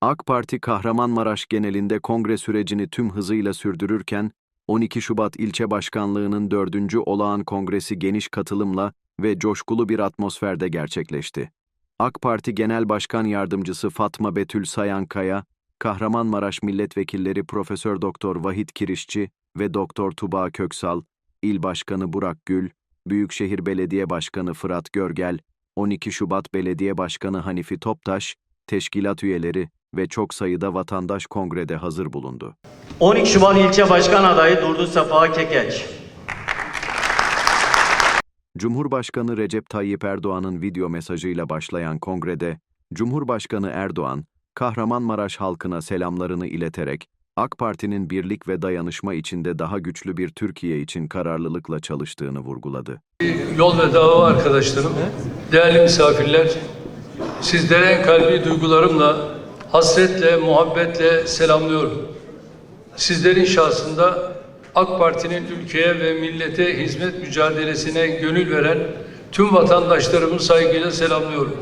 AK Parti Kahramanmaraş genelinde kongre sürecini tüm hızıyla sürdürürken, 12 Şubat ilçe başkanlığının 4. olağan kongresi geniş katılımla ve coşkulu bir atmosferde gerçekleşti. AK Parti Genel Başkan Yardımcısı Fatma Betül Sayankaya, Kahramanmaraş Milletvekilleri Profesör Doktor Vahit Kirişçi ve Doktor Tuba Köksal, İl Başkanı Burak Gül, Büyükşehir Belediye Başkanı Fırat Görgel, 12 Şubat Belediye Başkanı Hanifi Toptaş, teşkilat üyeleri ve çok sayıda vatandaş kongrede hazır bulundu. 12 Şubat ilçe başkan adayı Durdu Safa Kekeç. Cumhurbaşkanı Recep Tayyip Erdoğan'ın video mesajıyla başlayan kongrede, Cumhurbaşkanı Erdoğan, Kahramanmaraş halkına selamlarını ileterek, AK Parti'nin birlik ve dayanışma içinde daha güçlü bir Türkiye için kararlılıkla çalıştığını vurguladı. Yol ve dava arkadaşlarım, değerli misafirler, sizlere en kalbi duygularımla, hasretle, muhabbetle selamlıyorum. Sizlerin şahsında AK Parti'nin ülkeye ve millete hizmet mücadelesine gönül veren tüm vatandaşlarımı saygıyla selamlıyorum.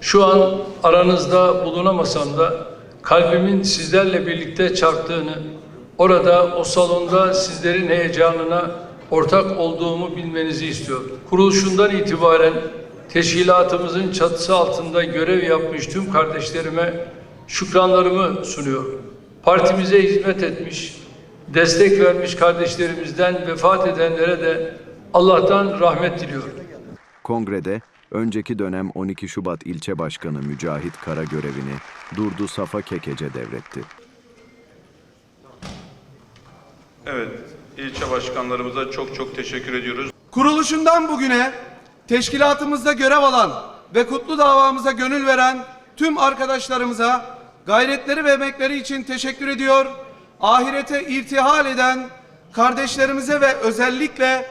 Şu an aranızda bulunamasam da kalbimin sizlerle birlikte çarptığını, orada o salonda sizlerin heyecanına ortak olduğumu bilmenizi istiyorum. Kuruluşundan itibaren teşkilatımızın çatısı altında görev yapmış tüm kardeşlerime şükranlarımı sunuyorum. Partimize hizmet etmiş, destek vermiş kardeşlerimizden vefat edenlere de Allah'tan rahmet diliyorum. Kongrede, önceki dönem 12 Şubat ilçe başkanı Mücahit Kara görevini Durdu Safa Kekece devretti. Evet, ilçe başkanlarımıza çok çok teşekkür ediyoruz. Kuruluşundan bugüne teşkilatımızda görev alan ve kutlu davamıza gönül veren tüm arkadaşlarımıza gayretleri ve emekleri için teşekkür ediyor. Ahirete irtihal eden kardeşlerimize ve özellikle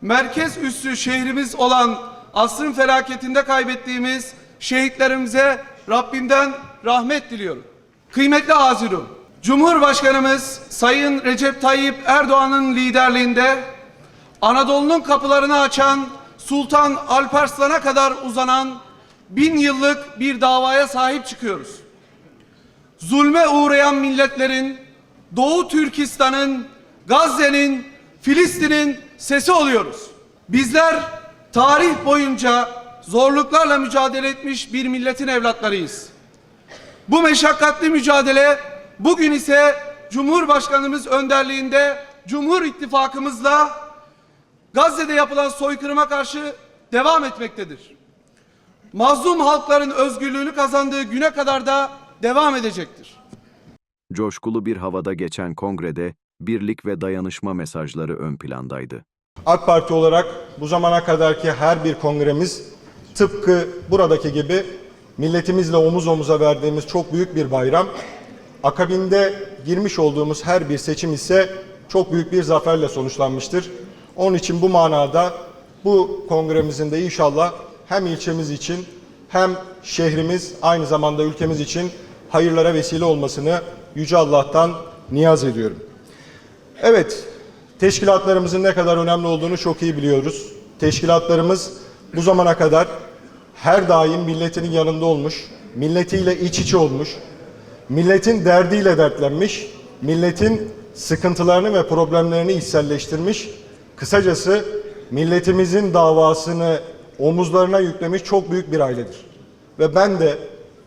merkez üssü şehrimiz olan asrın felaketinde kaybettiğimiz şehitlerimize Rabbimden rahmet diliyorum. Kıymetli Azirun, Cumhurbaşkanımız Sayın Recep Tayyip Erdoğan'ın liderliğinde Anadolu'nun kapılarını açan Sultan Alparslan'a kadar uzanan bin yıllık bir davaya sahip çıkıyoruz. Zulme uğrayan milletlerin, Doğu Türkistan'ın, Gazze'nin, Filistin'in sesi oluyoruz. Bizler tarih boyunca zorluklarla mücadele etmiş bir milletin evlatlarıyız. Bu meşakkatli mücadele bugün ise Cumhurbaşkanımız önderliğinde Cumhur İttifakımızla Gazze'de yapılan soykırıma karşı devam etmektedir. Mazlum halkların özgürlüğünü kazandığı güne kadar da devam edecektir. Coşkulu bir havada geçen kongrede birlik ve dayanışma mesajları ön plandaydı. AK Parti olarak bu zamana kadarki her bir kongremiz tıpkı buradaki gibi milletimizle omuz omuza verdiğimiz çok büyük bir bayram. Akabinde girmiş olduğumuz her bir seçim ise çok büyük bir zaferle sonuçlanmıştır. Onun için bu manada bu kongremizin de inşallah hem ilçemiz için hem şehrimiz aynı zamanda ülkemiz için hayırlara vesile olmasını Yüce Allah'tan niyaz ediyorum. Evet, teşkilatlarımızın ne kadar önemli olduğunu çok iyi biliyoruz. Teşkilatlarımız bu zamana kadar her daim milletinin yanında olmuş, milletiyle iç içe olmuş, milletin derdiyle dertlenmiş, milletin sıkıntılarını ve problemlerini içselleştirmiş, kısacası milletimizin davasını omuzlarına yüklemiş çok büyük bir ailedir. Ve ben de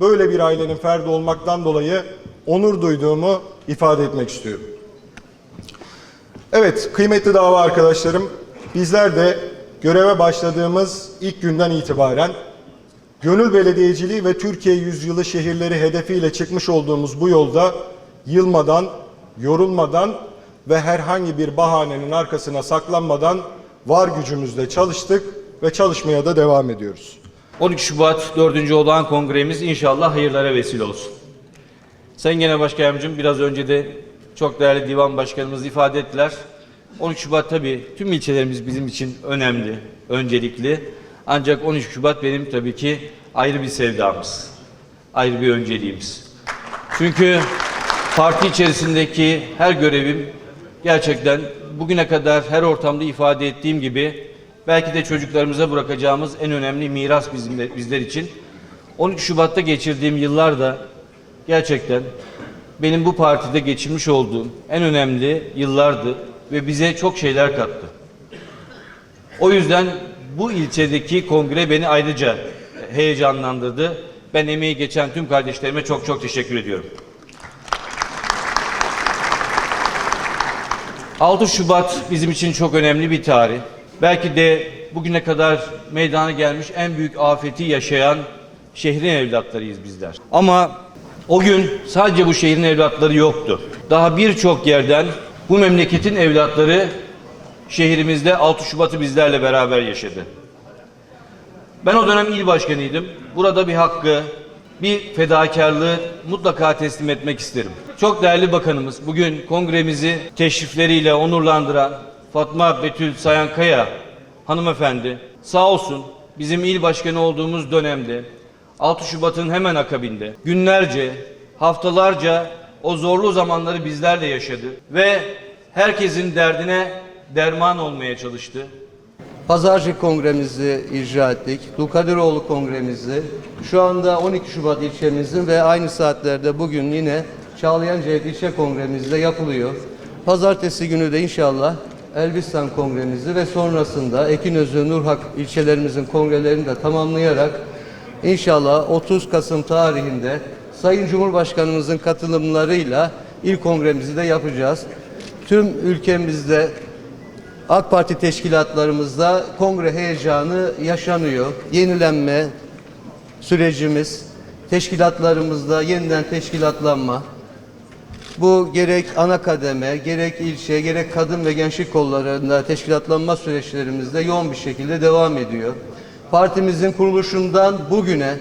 böyle bir ailenin ferdi olmaktan dolayı onur duyduğumu ifade etmek istiyorum. Evet, kıymetli dava arkadaşlarım, bizler de göreve başladığımız ilk günden itibaren gönül belediyeciliği ve Türkiye yüzyılı şehirleri hedefiyle çıkmış olduğumuz bu yolda yılmadan, yorulmadan ve herhangi bir bahanenin arkasına saklanmadan var gücümüzle çalıştık ve çalışmaya da devam ediyoruz. 12 Şubat 4. olağan kongremiz inşallah hayırlara vesile olsun. Sayın Genel Başkanımcığım biraz önce de çok değerli divan başkanımız ifade ettiler. 12 Şubat tabii tüm ilçelerimiz bizim için önemli, öncelikli. Ancak 13 Şubat benim tabii ki ayrı bir sevdamız, ayrı bir önceliğimiz. Çünkü parti içerisindeki her görevim gerçekten bugüne kadar her ortamda ifade ettiğim gibi belki de çocuklarımıza bırakacağımız en önemli miras bizim, bizler için. 12 Şubat'ta geçirdiğim yıllarda gerçekten benim bu partide geçirmiş olduğum en önemli yıllardı ve bize çok şeyler kattı. O yüzden bu ilçedeki kongre beni ayrıca heyecanlandırdı. Ben emeği geçen tüm kardeşlerime çok çok teşekkür ediyorum. 6 Şubat bizim için çok önemli bir tarih. Belki de bugüne kadar meydana gelmiş en büyük afeti yaşayan şehrin evlatlarıyız bizler. Ama o gün sadece bu şehrin evlatları yoktu. Daha birçok yerden bu memleketin evlatları şehrimizde 6 Şubat'ı bizlerle beraber yaşadı. Ben o dönem il başkanıydım. Burada bir hakkı, bir fedakarlığı mutlaka teslim etmek isterim. Çok değerli bakanımız bugün kongremizi teşrifleriyle onurlandıran Fatma Betül Sayankaya hanımefendi sağ olsun bizim il başkanı olduğumuz dönemde 6 Şubat'ın hemen akabinde günlerce, haftalarca o zorlu zamanları bizlerle yaşadı ve herkesin derdine derman olmaya çalıştı. Pazarcık kongremizi icra ettik. Dulkadiroğlu kongremizi. Şu anda 12 Şubat ilçemizin ve aynı saatlerde bugün yine Çağlayancahit ilçe kongremizde yapılıyor. Pazartesi günü de inşallah Elbistan kongremizi ve sonrasında Ekinözü, Nurhak ilçelerimizin kongrelerini de tamamlayarak inşallah 30 Kasım tarihinde Sayın Cumhurbaşkanımızın katılımlarıyla ilk kongremizi de yapacağız. Tüm ülkemizde AK Parti teşkilatlarımızda kongre heyecanı yaşanıyor. Yenilenme sürecimiz, teşkilatlarımızda yeniden teşkilatlanma. Bu gerek ana kademe, gerek ilçe, gerek kadın ve gençlik kollarında teşkilatlanma süreçlerimizde yoğun bir şekilde devam ediyor. Partimizin kuruluşundan bugüne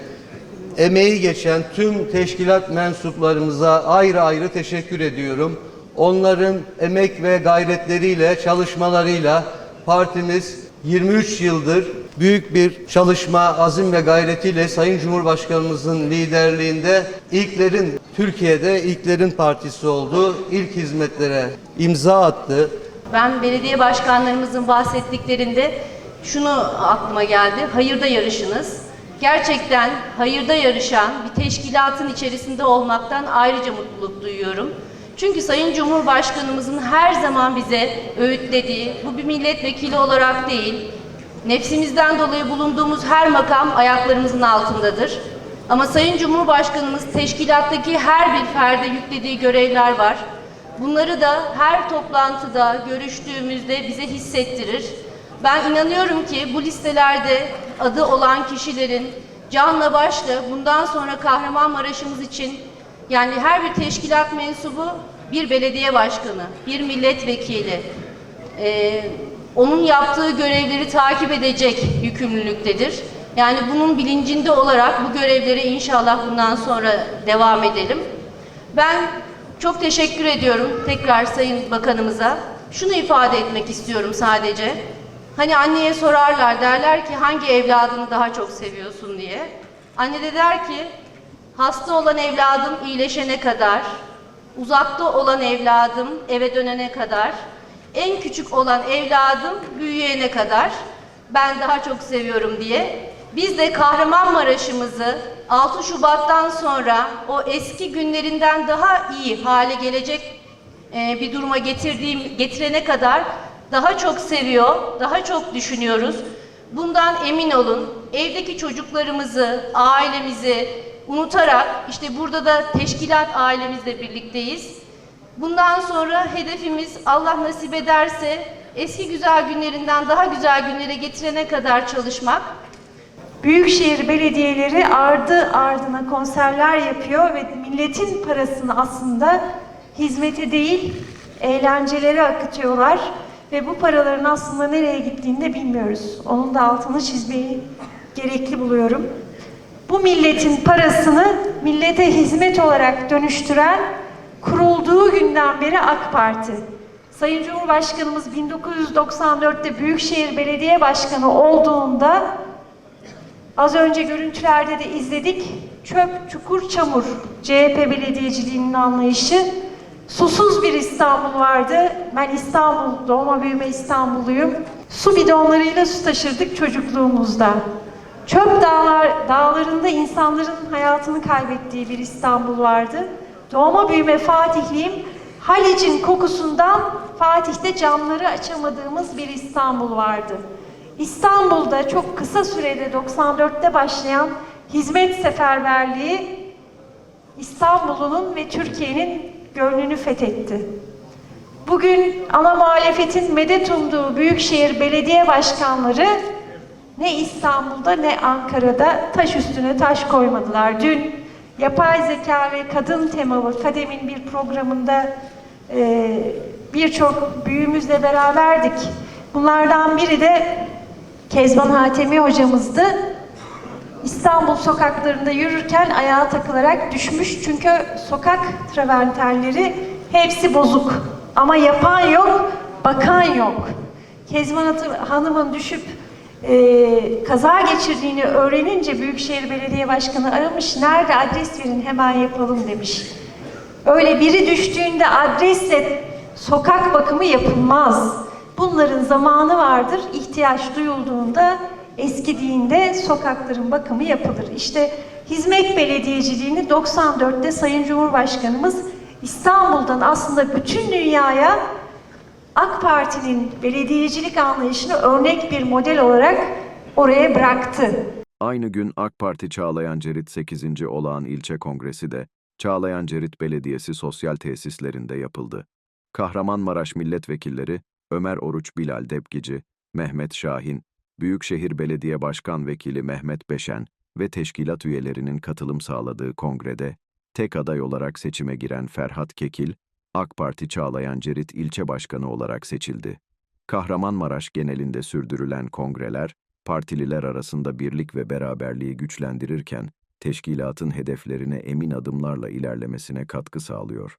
emeği geçen tüm teşkilat mensuplarımıza ayrı ayrı teşekkür ediyorum. Onların emek ve gayretleriyle, çalışmalarıyla partimiz 23 yıldır büyük bir çalışma, azim ve gayretiyle Sayın Cumhurbaşkanımızın liderliğinde ilklerin, Türkiye'de ilklerin partisi oldu. İlk hizmetlere imza attı. Ben belediye başkanlarımızın bahsettiklerinde şunu aklıma geldi. Hayırda yarışınız. Gerçekten hayırda yarışan bir teşkilatın içerisinde olmaktan ayrıca mutluluk duyuyorum. Çünkü Sayın Cumhurbaşkanımızın her zaman bize öğütlediği, bu bir milletvekili olarak değil, nefsimizden dolayı bulunduğumuz her makam ayaklarımızın altındadır. Ama Sayın Cumhurbaşkanımız teşkilattaki her bir ferde yüklediği görevler var. Bunları da her toplantıda, görüştüğümüzde bize hissettirir. Ben inanıyorum ki bu listelerde adı olan kişilerin canla başla bundan sonra Kahramanmaraş'ımız için yani her bir teşkilat mensubu bir belediye başkanı, bir milletvekili, ee, onun yaptığı görevleri takip edecek yükümlülüktedir. Yani bunun bilincinde olarak bu görevleri inşallah bundan sonra devam edelim. Ben çok teşekkür ediyorum tekrar Sayın Bakanımıza. Şunu ifade etmek istiyorum sadece. Hani anneye sorarlar derler ki hangi evladını daha çok seviyorsun diye. Anne de der ki hasta olan evladım iyileşene kadar, uzakta olan evladım eve dönene kadar, en küçük olan evladım büyüyene kadar ben daha çok seviyorum diye. Biz de Kahramanmaraş'ımızı 6 Şubat'tan sonra o eski günlerinden daha iyi hale gelecek e, bir duruma getirdiğim getirene kadar daha çok seviyor, daha çok düşünüyoruz. Bundan emin olun. Evdeki çocuklarımızı, ailemizi unutarak işte burada da teşkilat ailemizle birlikteyiz. Bundan sonra hedefimiz Allah nasip ederse eski güzel günlerinden daha güzel günlere getirene kadar çalışmak. Büyükşehir belediyeleri ardı ardına konserler yapıyor ve milletin parasını aslında hizmete değil eğlencelere akıtıyorlar ve bu paraların aslında nereye gittiğini de bilmiyoruz. Onun da altını çizmeyi gerekli buluyorum. Bu milletin parasını millete hizmet olarak dönüştüren kurulduğu günden beri AK Parti. Sayın Cumhurbaşkanımız 1994'te Büyükşehir Belediye Başkanı olduğunda Az önce görüntülerde de izledik. Çöp, çukur, çamur. CHP belediyeciliğinin anlayışı. Susuz bir İstanbul vardı. Ben İstanbul, doğma büyüme İstanbulluyum. Su bidonlarıyla su taşırdık çocukluğumuzda. Çöp dağlar, dağlarında insanların hayatını kaybettiği bir İstanbul vardı. Doğma büyüme Fatihliyim. Halic'in kokusundan Fatih'te camları açamadığımız bir İstanbul vardı. İstanbul'da çok kısa sürede 94'te başlayan hizmet seferberliği İstanbul'un ve Türkiye'nin gönlünü fethetti. Bugün ana muhalefetin medet umduğu büyükşehir belediye başkanları ne İstanbul'da ne Ankara'da taş üstüne taş koymadılar. Dün yapay zeka ve kadın temalı Kadem'in bir programında e, birçok büyüğümüzle beraberdik. Bunlardan biri de Kezban Hatemi hocamızdı. İstanbul sokaklarında yürürken ayağa takılarak düşmüş çünkü sokak travertenleri hepsi bozuk. Ama yapan yok, bakan yok. Kezban Hanım'ın düşüp e, kaza geçirdiğini öğrenince Büyükşehir Belediye Başkanı aramış. Nerede adres verin hemen yapalım demiş. Öyle biri düştüğünde adresle sokak bakımı yapılmaz. Bunların zamanı vardır. İhtiyaç duyulduğunda eskidiğinde sokakların bakımı yapılır. İşte hizmet belediyeciliğini 94'te Sayın Cumhurbaşkanımız İstanbul'dan aslında bütün dünyaya AK Parti'nin belediyecilik anlayışını örnek bir model olarak oraya bıraktı. Aynı gün AK Parti Çağlayan Cerit 8. olağan ilçe kongresi de Çağlayan Cerit Belediyesi sosyal tesislerinde yapıldı. Kahramanmaraş milletvekilleri Ömer Oruç Bilal Depgici, Mehmet Şahin, Büyükşehir Belediye Başkan Vekili Mehmet Beşen ve teşkilat üyelerinin katılım sağladığı kongrede tek aday olarak seçime giren Ferhat Kekil, AK Parti Çağlayan Cerit ilçe başkanı olarak seçildi. Kahramanmaraş genelinde sürdürülen kongreler, partililer arasında birlik ve beraberliği güçlendirirken, teşkilatın hedeflerine emin adımlarla ilerlemesine katkı sağlıyor.